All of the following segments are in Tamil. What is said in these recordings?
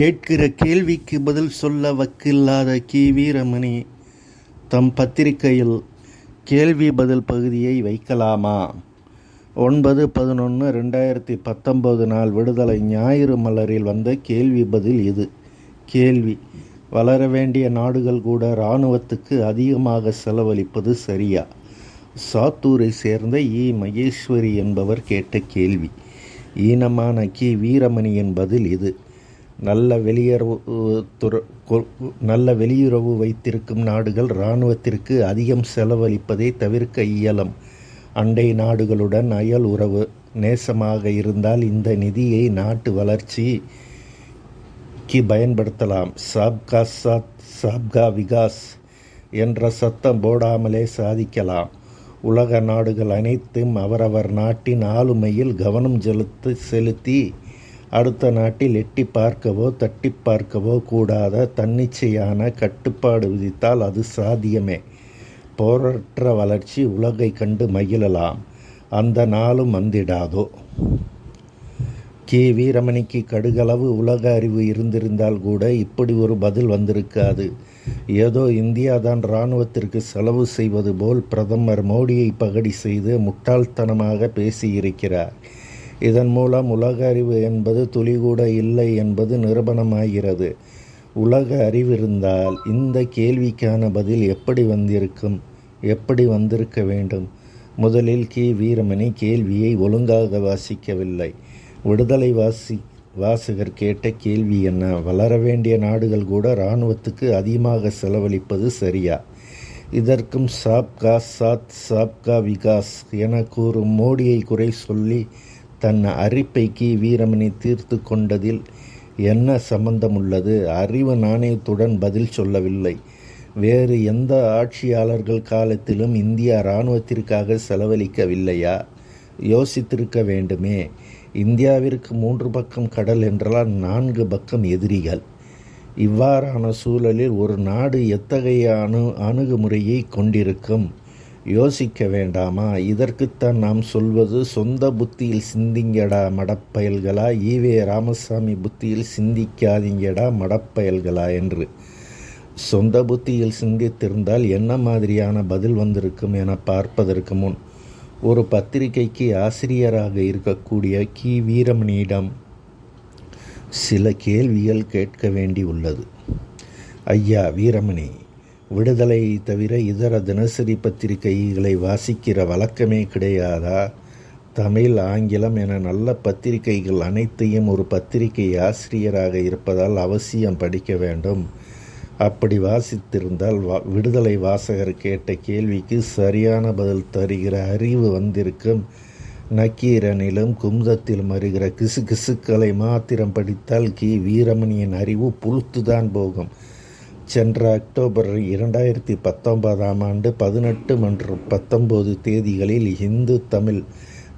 கேட்கிற கேள்விக்கு பதில் சொல்ல வக்கில்லாத கி. வீரமணி தம் பத்திரிகையில் கேள்வி பதில் பகுதியை வைக்கலாமா? ஒன்பது பதினொன்று ரெண்டாயிரத்தி பத்தொம்போது நாள் விடுதலை ஞாயிறு மலரில் வந்த கேள்வி பதில் இது. கேள்வி வளர வேண்டிய நாடுகள் கூட இராணுவத்துக்கு அதிகமாக செலவழிப்பது சரியா? சாத்தூரை சேர்ந்த இ. மகேஸ்வரி என்பவர் கேட்ட கேள்வி. ஈனமான கி. வீரமணியின் பதில் இது. நல்ல வெளியுறவு துற நல்ல வெளியுறவு வைத்திருக்கும் நாடுகள் இராணுவத்திற்கு அதிகம் செலவழிப்பதை தவிர்க்க இயலும். அண்டை நாடுகளுடன் அயல் உறவு நேசமாக இருந்தால் இந்த நிதியை நாட்டு வளர்ச்சிக்கு பயன்படுத்தலாம். சாப்கா சாத் சாப்கா விகாஸ் என்ற சத்தம் போடாமலே சாதிக்கலாம். உலக நாடுகள் அனைத்தும் அவரவர் நாட்டின் ஆளுமையில் கவனம் செலுத்து செலுத்தி அடுத்த நாட்டில் எட்டி பார்க்கவோ தட்டி பார்க்கவோ கூடாத தன்னிச்சையான கட்டுப்பாடு விதித்தால் அது சாத்தியமே. போரற்ற வளர்ச்சி உலகை கண்டு மகிழலாம். அந்த நாளும் வந்திடாதோ? கே. வீரமணிக்கு கடுகளவு உலக அறிவு இருந்திருந்தால் கூட இப்படி ஒரு பதில் வந்திருக்காது. ஏதோ இந்தியா தான் இராணுவத்திற்கு செலவு செய்வது போல் பிரதமர் மோடியை பகடி செய்து முட்டாள்தனமாக பேசியிருக்கிறார். இதன் மூலம் உலக அறிவு என்பது துளிகூட இல்லை என்பது நிரூபணமாகிறது. உலக அறிவிருந்தால் இந்த கேள்விக்கான பதில் எப்படி வந்திருக்கும்? எப்படி வந்திருக்க வேண்டும்? முதலில் கி. வீரமணி கேள்வியை ஒழுங்காக வாசிக்கவில்லை. விடுதலை வாசி வாசகர் கேட்ட கேள்வி என்ன? வளர வேண்டிய நாடுகள் கூட இராணுவத்துக்கு அதிகமாக செலவழிப்பது சரியா? இதற்கும் சாப்கா சாத் சாப்கா விகாஸ் என கூறும் மோடியை குறை சொல்லி தன் அரிப்பைக்கு வீரமணி தீர்த்து கொண்டதில் என்ன சம்பந்தம் உள்ளது அறிவு நாணயத்துடன் பதில் சொல்லவில்லை. வேறு எந்த ஆட்சியாளர்கள் காலத்திலும் இந்தியா இராணுவத்திற்காக செலவழிக்கவில்லையா? யோசித்திருக்க வேண்டுமே. இந்தியாவிற்கு மூன்று பக்கம் கடல் என்றால் நான்கு பக்கம் எதிரிகள். இவ்வாறான சூழலில் ஒரு நாடு எத்தகைய அணு அணுகுமுறையை கொண்டிருக்கும்? யோசிக்க வேண்டாமா? இதற்குத்தான் நாம் சொல்வது சொந்த புத்தியில் சிந்திங்கடா மடப்பயல்களா? ஈவே ராமசாமி புத்தியில் சிந்திக்காதீங்கடா மடப்பயல்களா என்று. சொந்த புத்தியில் சிந்தித்திருந்தால் என்ன மாதிரியான பதில் வந்திருக்கும் என பார்ப்பதற்கு முன் ஒரு பத்திரிகைக்கு ஆசிரியராக இருக்கக்கூடிய கி. வீரமணியிடம் சில கேள்விகள் கேட்க வேண்டி உள்ளது. ஐயா வீரமணி விடுதலை தவிர இதர தினசரி பத்திரிகைகளை வாசிக்கிற வழக்கமே கிடையாதா? தமிழ் ஆங்கிலம் என நல்ல பத்திரிகைகள் அனைத்தையும் ஒரு பத்திரிகை ஆசிரியராக இருப்பதால் அவசியம் படிக்க வேண்டும். அப்படி வாசித்திருந்தால் வா விடுதலை வாசகர் கேட்ட கேள்விக்கு சரியான பதில் தருகிற அறிவு வந்திருக்கும். நக்கீரனிலும் கும்தத்திலும் வருகிற கிசு கிசுக்களை மாத்திரம் படித்தால் கி. வீரமணியின் அறிவு புழுத்துதான் போகும். சென்ற அக்டோபர் இரண்டாயிரத்தி பத்தொன்பதாம் ஆண்டு பதினெட்டு மற்றும் பத்தொம்போது தேதிகளில் இந்து தமிழ்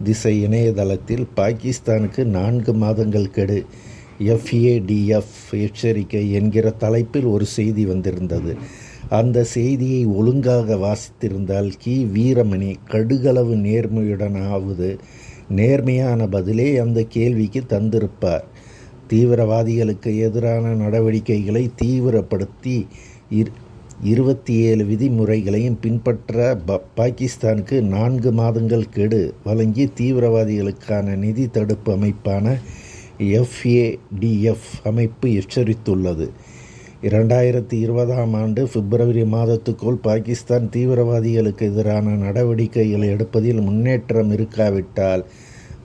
திசை இணையதளத்தில் பாகிஸ்தானுக்கு நான்கு மாதங்கள் கெடு. எஃப்ஏடிஎஃப் எச்சரிக்கை என்கிற தலைப்பில் ஒரு செய்தி வந்திருந்தது. அந்த செய்தியை ஒழுங்காக வாசித்திருந்தால் கி. வீரமணி கடுகளவு நேர்மையுடன் ஆவது நேர்மையான பதிலே அந்த கேள்விக்கு தந்திருப்பார். தீவிரவாதிகளுக்கு எதிரான நடவடிக்கைகளை தீவிரப்படுத்தி இர் இருபத்தி ஏழு விதிமுறைகளையும் பின்பற்ற ப பாகிஸ்தானுக்கு நான்கு மாதங்கள் கெடு வழங்கி தீவிரவாதிகளுக்கான நிதி தடுப்பு அமைப்பான எஃப்ஏடிஎஃப் அமைப்பு எச்சரித்துள்ளது. இரண்டாயிரத்தி இருபதாம் ஆண்டு பிப்ரவரி மாதத்துக்குள் பாகிஸ்தான் தீவிரவாதிகளுக்கு எதிரான நடவடிக்கைகளை எடுப்பதில் முன்னேற்றம் இருக்காவிட்டால்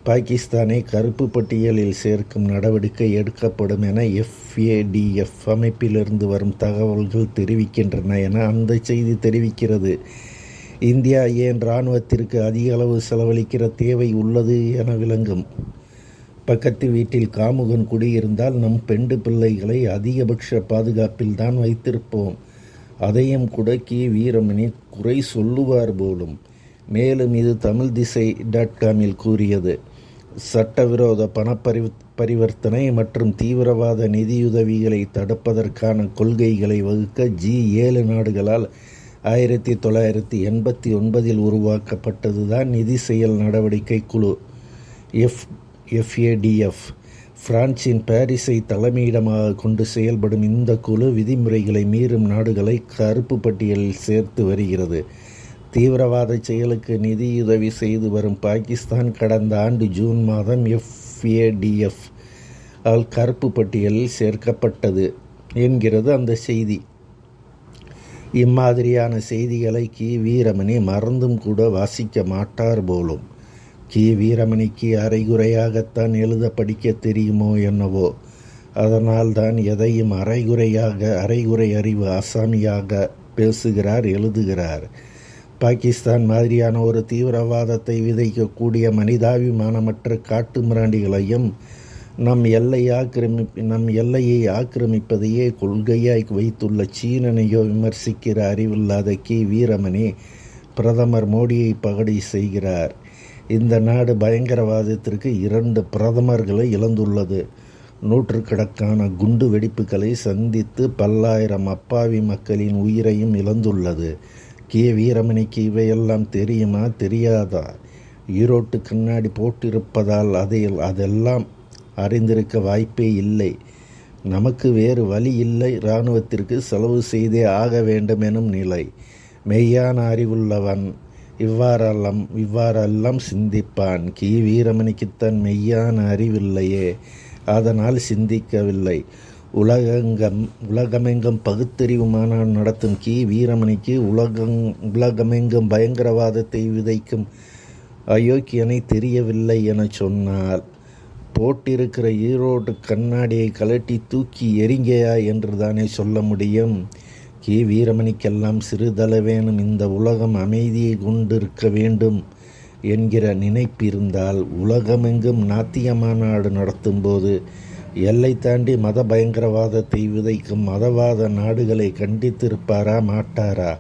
பாகிஸ்தானை கருப்பு பட்டியலில் சேர்க்கும் நடவடிக்கை எடுக்கப்படும் என எஃப்ஏடிஎஃப் அமைப்பிலிருந்து வரும் தகவல்கள் தெரிவிக்கின்றன என அந்த செய்தி தெரிவிக்கிறது. இந்தியா ஏன் இராணுவத்திற்கு அதிக அளவு செலவழிக்கிற தேவை உள்ளது என விளங்கும். பக்கத்து வீட்டில் காமுகன் குடியிருந்தால் நம் பெண்டு பிள்ளைகளை அதிகபட்ச பாதுகாப்பில் தான் வைத்திருப்போம். அதையும் குடக்கி வீரமணி குறை சொல்லுவார் போலும். மேலும் இது தமிழ் திசை டாட் காமில் கூறியது. சட்டவிரோத பணப்பரி பரிவர்த்தனை மற்றும் தீவிரவாத நிதியுதவிகளை தடுப்பதற்கான கொள்கைகளை வகுக்க ஜி ஏழு நாடுகளால் ஆயிரத்தி தொள்ளாயிரத்தி எண்பத்தி ஒன்பதில் உருவாக்கப்பட்டது தான் நிதி செயல் நடவடிக்கை குழு. எஃப் எஃப்ஏடிஎஃப் பிரான்சின் பாரிஸை தலைமையிடமாக கொண்டு செயல்படும் இந்த குழு விதிமுறைகளை மீறும் நாடுகளை கருப்பு பட்டியலில் சேர்த்து வருகிறது. தீவிரவாத செயலுக்கு நிதியுதவி செய்து வரும் பாகிஸ்தான் கடந்த ஆண்டு ஜூன் மாதம் எஃப்ஏடிஎஃப் ஆல் கருப்பு பட்டியலில் சேர்க்கப்பட்டது என்கிறது அந்த செய்தி. இம்மாதிரியான செய்திகளை கி. வீரமணி மறந்தும் கூட வாசிக்க மாட்டார் போலும். கி. வீரமணிக்கு அரைகுறையாகத்தான் எழுத படிக்க தெரியுமோ என்னவோ. அதனால்தான் எதையும் அரைகுறையாக அரைகுறை அறிவு அசாமியாக பேசுகிறார் எழுதுகிறார். பாகிஸ்தான் மாதிரியான ஒரு தீவிரவாதத்தை விதைக்கக்கூடிய மனிதாபிமானமற்ற காட்டு மிராண்டிகளையும் நம் எல்லை ஆக்கிரமிப்பு நம் எல்லையை ஆக்கிரமிப்பதையே கொள்கையாய் வைத்துள்ள சீனனையோ விமர்சிக்கிற அறிவில்லாத கி. வீரமணி பிரதமர் மோடியை பகடி செய்கிறார். இந்த நாடு பயங்கரவாதத்திற்கு இரண்டு பிரதமர்களை இழந்துள்ளது. நூற்றுக்கணக்கான குண்டு வெடிப்புகளை சந்தித்து பல்லாயிரம் அப்பாவி மக்களின் உயிரையும் இழந்துள்ளது. கே வீரமணிக்கு இவையெல்லாம் தெரியுமா? தெரியாதா? ஈரோட்டு கண்ணாடி போட்டிருப்பதால் அதில் அதெல்லாம் அறிந்திருக்க வாய்ப்பே இல்லை. நமக்கு வேறு வழி இல்லை. இராணுவத்திற்கு செலவு செய்தே ஆக வேண்டும் எனும் நிலை. மெய்யான அறிவுள்ளவன் இவ்வாறெல்லாம் இவ்வாறெல்லாம் சிந்திப்பான். கி வீரமணிக்குத்தான் மெய்யான அறிவில்லையே. அதனால் சிந்திக்கவில்லை. உலகெங்கம் உலகமெங்கும் பகுத்தறிவு மாநாடு நடத்தும் கி. வீரமணிக்கு உலகங் உலகமெங்கும் பயங்கரவாதத்தை விதைக்கும் அயோக்கியனை தெரியவில்லை என சொன்னால் போட்டிருக்கிற ஈரோடு கண்ணாடியை கலட்டி தூக்கி எரிங்கையா என்று தானே சொல்ல முடியும்? கி. வீரமணிக்கெல்லாம் சிறிதளவேனும் இந்த உலகம் அமைதியை கொண்டிருக்க வேண்டும் என்கிற நினைப்பிருந்தால் உலகமெங்கும் நாத்திய மாநாடு நடத்தும்போது எல்லை தாண்டி மத பயங்கரவாதத்தை விதைக்கும் மதவாத நாடுகளை கண்டித்திருப்பாரா மாட்டாரா?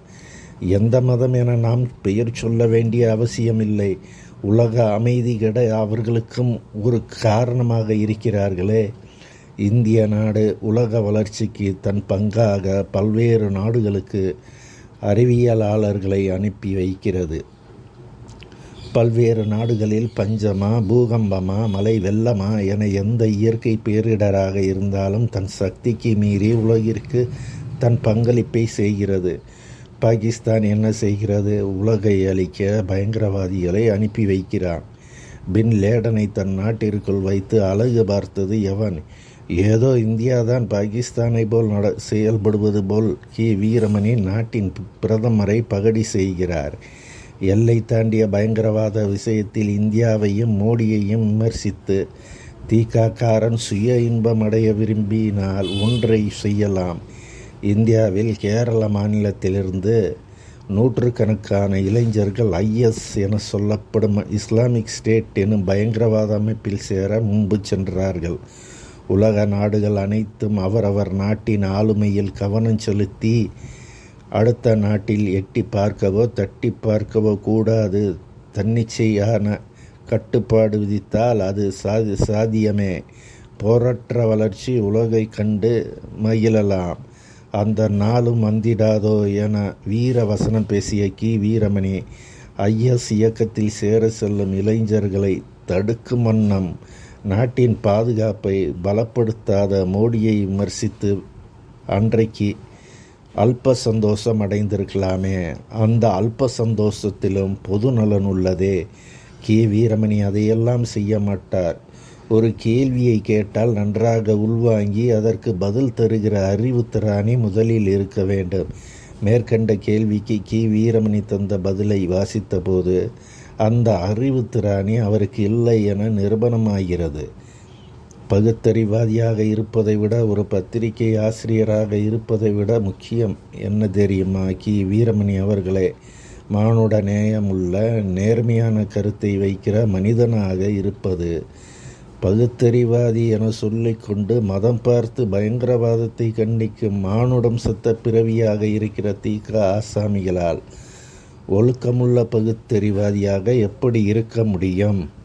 எந்த மதம் என நாம் பெயர் சொல்ல வேண்டிய அவசியமில்லை. உலக அமைதி கிட அவர்களுக்கும் ஒரு காரணமாக இருக்கிறார்களே. இந்திய நாடு உலக வளர்ச்சிக்கு தன் பங்காக பல்வேறு நாடுகளுக்கு அறிவியலாளர்களை அனுப்பி வைக்கிறது. பல்வேறு நாடுகளில் பஞ்சமா பூகம்பமா மலை வெள்ளமா என எந்த இயற்கை பேரிடராக இருந்தாலும் தன் சக்திக்கு மீறி உலகிற்கு தன் பங்களிப்பை செய்கிறது. பாகிஸ்தான் என்ன செய்கிறது? உலகை அழிக்க பயங்கரவாதிகளை அனுப்பி வைக்கிறான். பின் லேடனை தன் நாட்டிற்குள் வைத்து அழகு பார்த்தது எவன்? ஏதோ இந்தியா தான் பாகிஸ்தானை போல் நட செயல்படுவது போல் கி. வீரமணி நாட்டின் பிரதமரை பகடி செய்கிறார். எல்லை தாண்டிய பயங்கரவாத விஷயத்தில் இந்தியாவையும் மோடியையும் விமர்சித்து தீக்காக்காரன் சுய இன்பம் அடைய விரும்பினால் ஒன்றை செய்யலாம். இந்தியாவில் கேரள மாநிலத்திலிருந்து நூற்றுக்கணக்கான இளைஞர்கள் ஐஎஸ் என சொல்லப்படும் இஸ்லாமிக் ஸ்டேட் எனும் பயங்கரவாத அமைப்பில் சேர முன்பு சென்றார்கள். உலக நாடுகள் அனைத்தும் அவரவர் நாட்டின் ஆளுமையில் கவனம் செலுத்தி அடுத்த நாட்டில் எட்டி பார்க்கவோ தட்டி பார்க்கவோ கூடாது. தன்னிச்சையான கட்டுப்பாடு விதித்தால் அது சாதி சாதியமே. போரற்ற வளர்ச்சி உலகை கண்டு மகிழலாம். அந்த நாளும் வந்திடாதோ என வீர வசனம் பேசிய கி. வீரமணி ஐஎஸ் இயக்கத்தில் சேர செல்லும் இளைஞர்களை தடுக்கும் வண்ணம் நாட்டின் பாதுகாப்பை பலப்படுத்தாத மோடியை விமர்சித்து அன்றைக்கு அல்ப சந்தோஷம் அடைந்திருக்கலாமே. அந்த அல்ப சந்தோஷத்திலும் பொது நலன் உள்ளதே. கே. வீரமணி அதையெல்லாம் செய்ய மாட்டார். ஒரு கேள்வியை கேட்டால் நன்றாக உள்வாங்கி அதற்கு பதில் தருகிற அறிவுத்திராணி முதலில் இருக்க வேண்டும். மேற்கண்ட கேள்விக்கு கி. வீரமணி தந்த பதிலை வாசித்தபோது அந்த அறிவுத்திராணி அவருக்கு இல்லை என நிரூபணமாகிறது. பகுத்தறிவாதியாக இருப்பதை விட ஒரு பத்திரிகை ஆசிரியராக இருப்பதை விட முக்கியம். என்ன தெரியுமா? கி. வீரமணி அவர்களே மானுட நேயமுள்ள நேர்மையான கருத்தை வைக்கிற மனிதனாக இருப்பது. பகுத்தறிவாதி என சொல்லிக்கொண்டு மதம் பார்த்து பயங்கரவாதத்தை கண்டிக்கும் மானுடம் சத்த பிறவியாக இருக்கிற தீக்க ஆசாமிகளால் ஒழுக்கமுள்ள பகுத்தறிவாதியாக எப்படி இருக்க முடியும்?